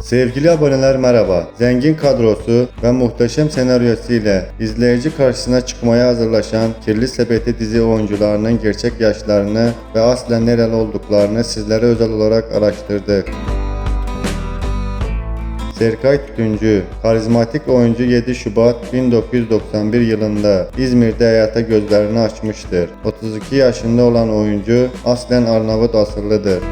Sevgili aboneler merhaba. Zengin kadrosu ve muhteşem senaryosuyla izleyici karşısına çıkmaya hazırlaşan Kirli Sepeti dizi oyuncularının gerçek yaşlarını ve aslen nereli olduklarını sizlere özel olarak araştırdık. Serkay Tütüncü, karizmatik oyuncu 7 Şubat 1991 yılında İzmir'de hayata gözlerini açmıştır. 32 yaşında olan oyuncu aslen Arnavut asıllıdır.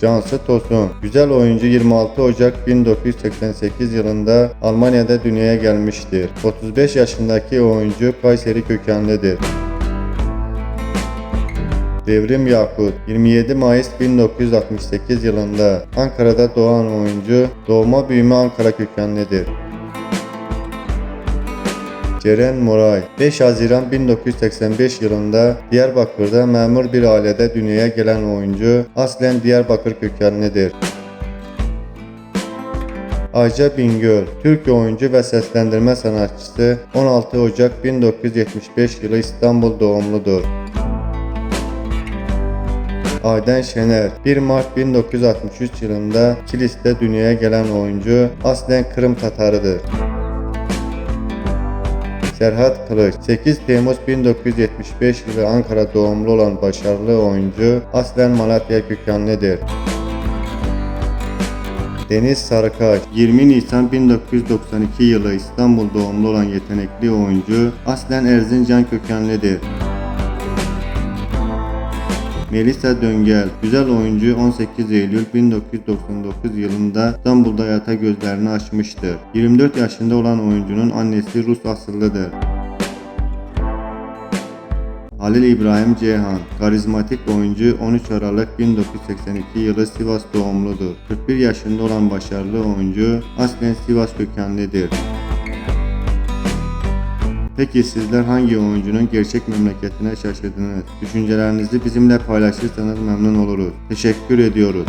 Cansı Tosun, güzel oyuncu 26 Ocak 1988 yılında Almanya'da dünyaya gelmiştir. 35 yaşındaki oyuncu Kayseri kökenlidir. Devrim Yakut 27 Mayıs 1968 yılında Ankara'da doğan oyuncu, doğma büyüme Ankara kökenlidir. Ceren Moray 5 Haziran 1985 yılında Diyarbakır'da memur bir ailede dünyaya gelen oyuncu aslen Diyarbakır kökenlidir. Ayca Bingöl, Türk oyuncu ve seslendirme sanatçısı 16 Ocak 1975 yılı İstanbul doğumludur. Ayden Şener 1 Mart 1963 yılında Kilis'te dünyaya gelen oyuncu aslen Kırım Tatarıdır. Serhat Kılıç 8 Temmuz 1975 yılı Ankara doğumlu olan başarılı oyuncu aslen Malatya kökenlidir. Deniz Sarıkaş 20 Nisan 1992 yılı İstanbul doğumlu olan yetenekli oyuncu aslen Erzincan kökenlidir. Melisa Döngel, güzel oyuncu 18 Eylül 1999 yılında İstanbul'da hayata gözlerini açmıştır. 24 yaşında olan oyuncunun annesi Rus asıllıdır. Halil İbrahim Ceyhan, karizmatik oyuncu 13 Aralık 1982 yılı Sivas doğumludur. 41 yaşında olan başarılı oyuncu aslen Sivas kökenlidir. Peki sizler hangi oyuncunun gerçek memleketine şaşırdınız? Düşüncelerinizi bizimle paylaşırsanız memnun oluruz. Teşekkür ediyoruz.